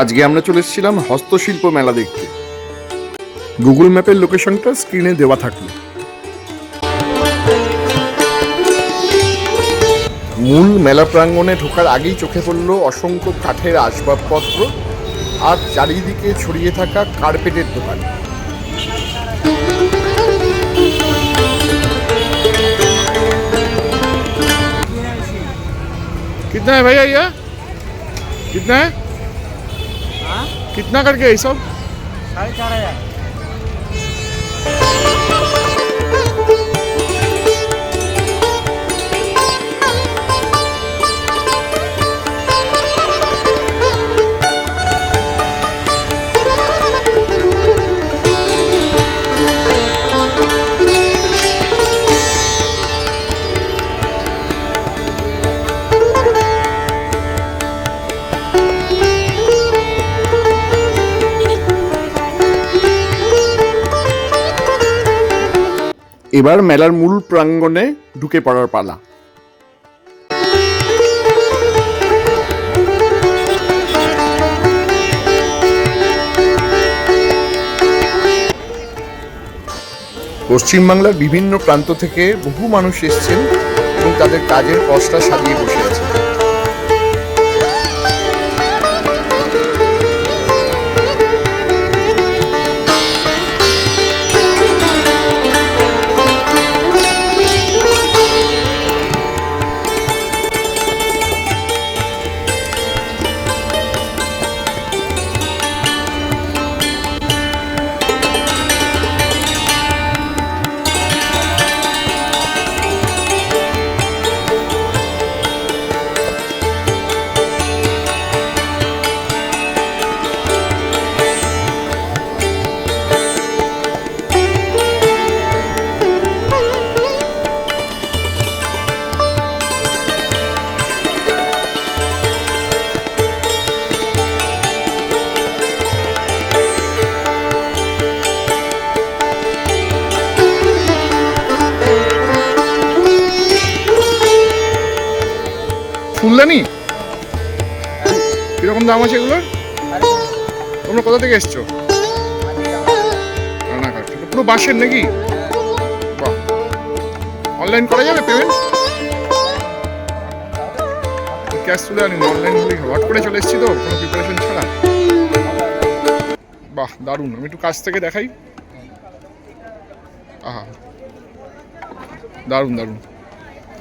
আজকে আমরা চলে এসেছিলাম হস্তশিল্প মেলা দেখতে গুগল ম্যাপের লোকেশনটা স্ক্রিনে দেওয়া থাকলো মূল মেলা প্রাঙ্গণে ঢোকার আগেই চোখে পড়ল অসংখ্য কাঠের আসবাবপত্র আর চারিদিকে ছড়িয়ে থাকা কার্পেটের দোকান कितना है भैया ये कितना है कितना करके ये सब साढ़े चार हजार এবার মেলার মূল প্রাঙ্গণে ঢুকে পড়ার পালা। পশ্চিমবাংলার বিভিন্ন প্রান্ত থেকে বহু মানুষ এসছেন এবং তাদের কাজের পশটা সাজিয়ে বসে ফুলদানি কীরকম দাম আছে এগুলোর? তোমরা কোথা থেকে এসছো? রানাঘাট। পুরো বাসের নাকি? বাহ। অনলাইন করা যাবে পেমেন্ট ক্যাশ তুলে আনি অনলাইন হট করে চলে এসেছি তো কোনো প্রিপারেশন ছাড়া। বাহ দারুণ। আমি একটু কাছ থেকে দেখাই। আহা। দারুণ দারুণ।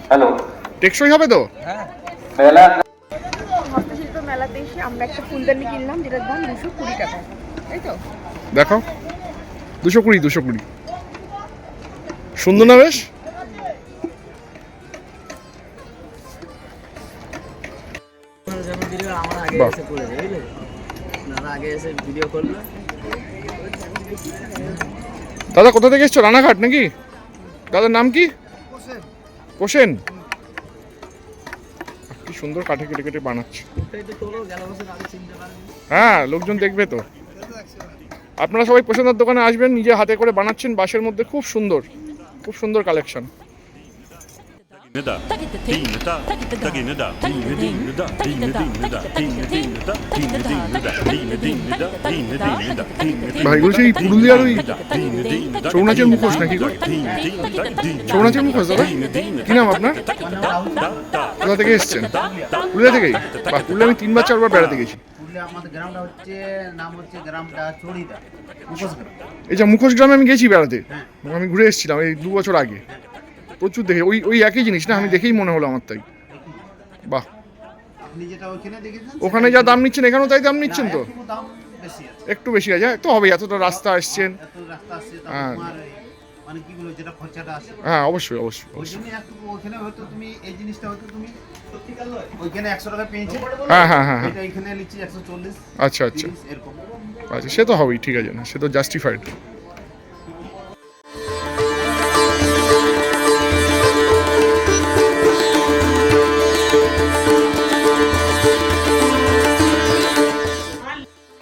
হ্যালো টেকসই হবে তো? হ্যাঁ। মেলা? হস্তশিল্প মেলাতে এসে আমরা একটা ফুলদানি কিনলাম যেটার দাম দুশো কুড়ি টাকা। তাই তো? দেখো দুশো কুড়ি দুশো কুড়ি। সুন্দর না বেশ? দাদা আগে এসে ভিডিও করল দাদা কোথা থেকে এসছো? রানাঘাট নাকি? দাদার নাম কি? পোষেন কি সুন্দর কাঠে কেটে কেটে বানাচ্ছে। হ্যাঁ লোকজন দেখবে তো। আপনারা সবাই পছন্দের দোকানে আসবেন নিজে হাতে করে বানাচ্ছেন বাসের মধ্যে খুব সুন্দর খুব সুন্দর কালেকশন ভাই এগুলো সেই পুরুলিয়ার ওই ছৌ নাচের মুখোশ নাকি ছৌ নাচের মুখোশ দাদা কি নাম আপনার কোথা থেকে এসছেন পুরুলিয়া থেকেই বা পুরুলিয়া আমি তিনবার চারবার বেড়াতে গেছি আমাদের গ্রামটা হচ্ছে নাম হচ্ছে গ্রামটা চড়িদা মুখোশ গ্রাম এই যে মুখোশ গ্রামে আমি গেছি বেড়াতে আমি ঘুরে এসেছিলাম এই দু বছর আগে প্রচুর দেখে। ওই ওই একই জিনিস না? আমি দেখেই মনে হলো আমার তাই। বাহ। ওখানে যা দাম নিচ্ছেন এখানেও তাই দাম নিচ্ছেন তো? একটু বেশি আছে। একটু বেশি তো হবে এতটা রাস্তা আসছেন। এত রাস্তা আসছে হ্যাঁ। মানে কি বলব যেটা খরচাটা আসে। হ্যাঁ অবশ্যই অবশ্যই ওই অবশ্যই। একটু ওইখানে হয়তো তুমি এই জিনিসটা হয়তো তুমি ওইখানে একশো টাকা পেয়েছে। হ্যাঁ হ্যাঁ হ্যাঁ হ্যাঁ এটা এখানে নিচ্ছি একশো চল্লিশ আচ্ছা আচ্ছা। এরকম। আচ্ছা সে তো হবেই ঠিক আছে না সে তো জাস্টিফাইড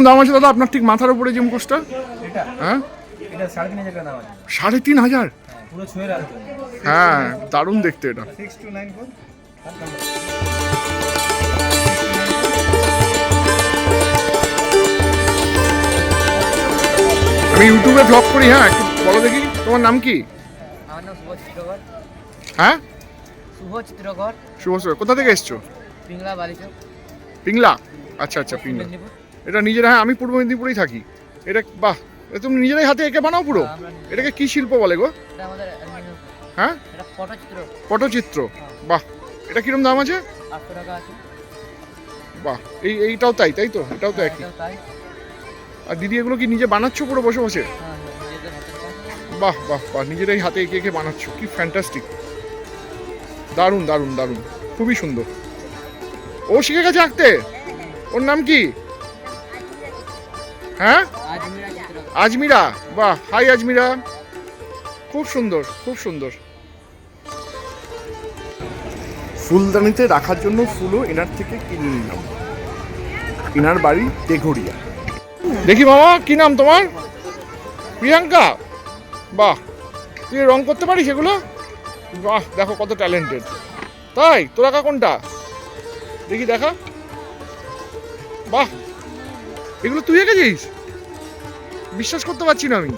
দাম আছে দাদা আপনার ঠিক মাথার উপরে যে মুখোশটা? হ্যাঁ? সাড়ে তিন হাজার রাখবে হ্যাঁ দারুণ দেখতে এটা। আমি ইউটিউবে ব্লগ করি হ্যাঁ বলো দেখি। তোমার নাম কি? আমার নাম শুভ চিত্রকর। হ্যাঁ? শুভ চিত্রকর। শুভ কোথা থেকে এসছো? পিংলা বালিচক। পিংলা? আচ্ছা আচ্ছা পিংলা। এটা নিজের হ্যাঁ আমি পূর্ব মেদিনীপুরেই থাকি। এটা বাহ এটা তুমি নিজেরাই হাতে এঁকে বানাও পুরো? এটাকে কি শিল্প বলে গো? হ্যাঁ? পটচিত্র। পটচিত্র। বাহ এটা কিরম দাম আছে? বাহ এই এইটাও তাই তাই তো? এটাও তো একই। তাই। আর দিদি এগুলো কি নিজে বানাচ্ছো পুরো বসে বসে? হ্যাঁ হ্যাঁ। বাহ বাহ বাহ নিজেরাই হাতে এঁকে এঁকে বানাচ্ছ কি ফ্যান্টাস্টিক দারুণ দারুণ দারুণ খুবই সুন্দর। ও শিখে গেছে আঁকতে? ওর নাম কি? হ্যাঁ? আজমিরা। বাহ হাই আজমিরা। খুব সুন্দর খুব সুন্দর। ফুলদানিতে রাখার জন্য ফুলও এনার থেকে কিনে নিলাম। এনার বাড়ি তেঘড়িয়া। দেখি মামা কি নাম তোমার? প্রিয়াঙ্কা? বাহ তুই রং করতে পারিস এগুলো? বাহ দেখো কত ট্যালেন্টেড তাই তোর কোনটা? দেখি দেখা। বাহ এগুলো তুই এঁকেছিস বিশ্বাস করতে পারছি না আমি।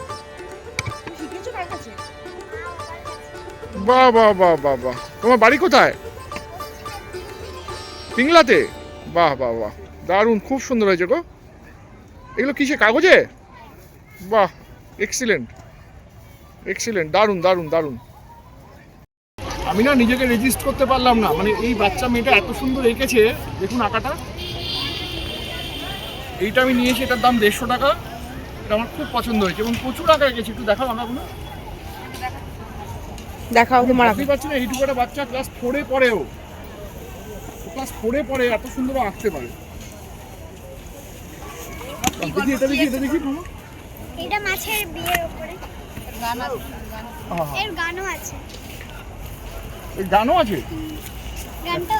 বাহ বাহ বাহ বাহ বাহ। তোমার বাড়ি কোথায়? পিংলাতে? বাহ বাহ বাহ। দারুণ খুব সুন্দর হয়েছে গো। এগুলো কিসে কাগজে? বাহ এক্সিলেন্ট এক্সিলেন্ট দারুণ দারুণ দারুণ। আমি না নিজেকে রেজিস্ট করতে পারলাম না। মানে এই বাচ্চা মেয়েটা এত সুন্দর এঁকেছে। দেখুন আঁকাটা। এইটা আমি নিয়েছি এটার দাম দেড়শো টাকা। এটা আমার খুব পছন্দ হয়েছে এবং প্রচুর আঁকা এঁকেছি একটু দেখাও আঁকাগুলো দেখাও তোমার পারছি না এইটুকু একটা বাচ্চা ক্লাস ফোরে পড়েও। ক্লাস ফোরে পড়ে এত সুন্দর আঁকতে পারে। দেখি এটা দেখি এটা দেখি এটা মাছের বিয়ের উপরে। আহা, এর গানও আছে। এই গানও আছে? গানটা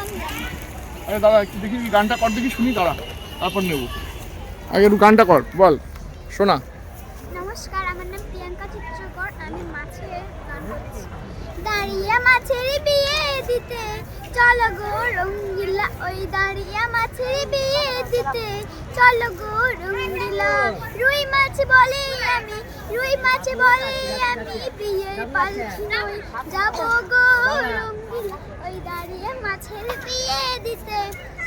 আরে দাদা একটু দেখি গানটা কর দেখি শুনি দাঁড়া। তারপর নেব। আগে একটু গানটা কর, বল, শোনা। নমস্কার, আমার নাম প্রিয়াঙ্কা চিত্রকর, আমি মাছের গান করছি। দাঁড়িয়ে মাছের বিয়ে দিতে, চলো গো রঙ্গিলা, ওই দাঁড়িয়ে মাছের বিয়ে দিতে, চলো গো রঙ্গিলা। রুই মাছ বলে আমি, রুই মাছ বলে আমি বিয়ের পালকি নই। যাব গো রঙ্গিলা, ওই দাঁড়িয়ে মাছের বিয়ে দিতে।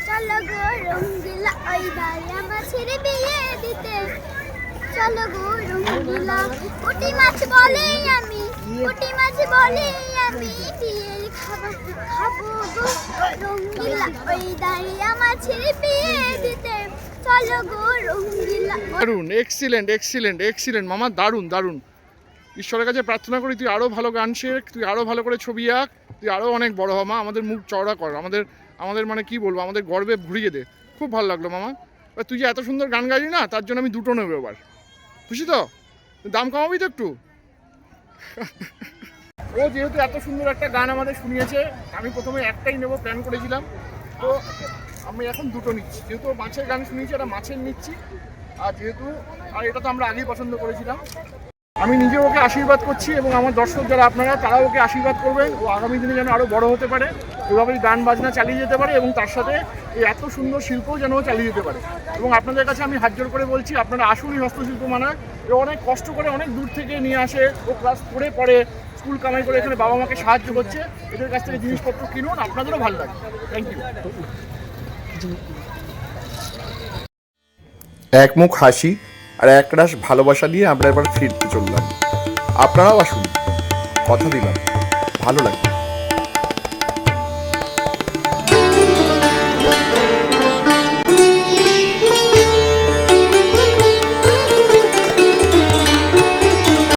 চলো গো রঙ্গিলা, ওই দাঁড়িয়ে মাছের বিয়ে দিতে। চলো গো রঙ্গিলা মাছ আমি মাছ আমি বিয়ের খাবার খাব গো। রঙ্গিলা, ওই দাঁড়িয়ে মাছের বিয়ে দিতে। চলো গো রঙ্গিলা। দারুণ এক্সিলেন্ট এক্সিলেন্ট এক্সিলেন্ট মামা, দারুণ দারুণ। ঈশ্বরের কাছে প্রার্থনা করি, তুই আরও ভালো গান শেখ, তুই আরও ভালো করে ছবি আঁক, তুই আরও অনেক বড় হ মা, আমাদের মুখ চওড়া কর, আমাদের আমাদের মানে কি বলব, আমাদের গর্বে ভরিয়ে দে। খুব ভালো লাগল মামা। এবার তুই যে এত সুন্দর গান গাইলি না, তার জন্য আমি দুটো নেব এবার। খুশি তো? দাম কমাবি তো একটু? ও যেহেতু এত সুন্দর একটা গান আমাদের শুনিয়েছে, আমি প্রথমে একটাই নেব, প্ল্যান করেছিলাম। তো আমি এখন দুটো নিচ্ছি। যেহেতু মাছের গান শুনিয়েছি এটা মাছের নিচ্ছি। আর যেহেতু, আর এটা তো আমরা আগেই পছন্দ করেছিলাম। আমি নিজে ওকে আশীর্বাদ করছি এবং আমার দর্শক যারা আপনারা তারা ওকে আশীর্বাদ করবেন। ও আগামী দিনে যেন আরও বড় হতে পারে, এভাবেই গান বাজনা চালিয়ে যেতে পারে এবং তার সাথে এই এত সুন্দর শিল্পও যেন চালিয়ে যেতে পারে। এবং আপনাদের কাছে আমি হাত করে বলছি, আপনারা আসুনই হস্তশিল্প মানায় ও অনেক কষ্ট করে অনেক দূর থেকে নিয়ে আসে, ও ক্লাস করে পরে স্কুল কামাই করে এখানে বাবা মাকে সাহায্য করছে। এদের কাছ থেকে জিনিসপত্র কিনুন, আপনাদেরও ভালো লাগে। থ্যাংক ইউ এক মুখ হাসি আর একরাশ ভালোবাসা নিয়ে আমরা এবার ফিরতে চললাম। আপনারাও আসুন। কথা দিলাম। ভালো লাগবে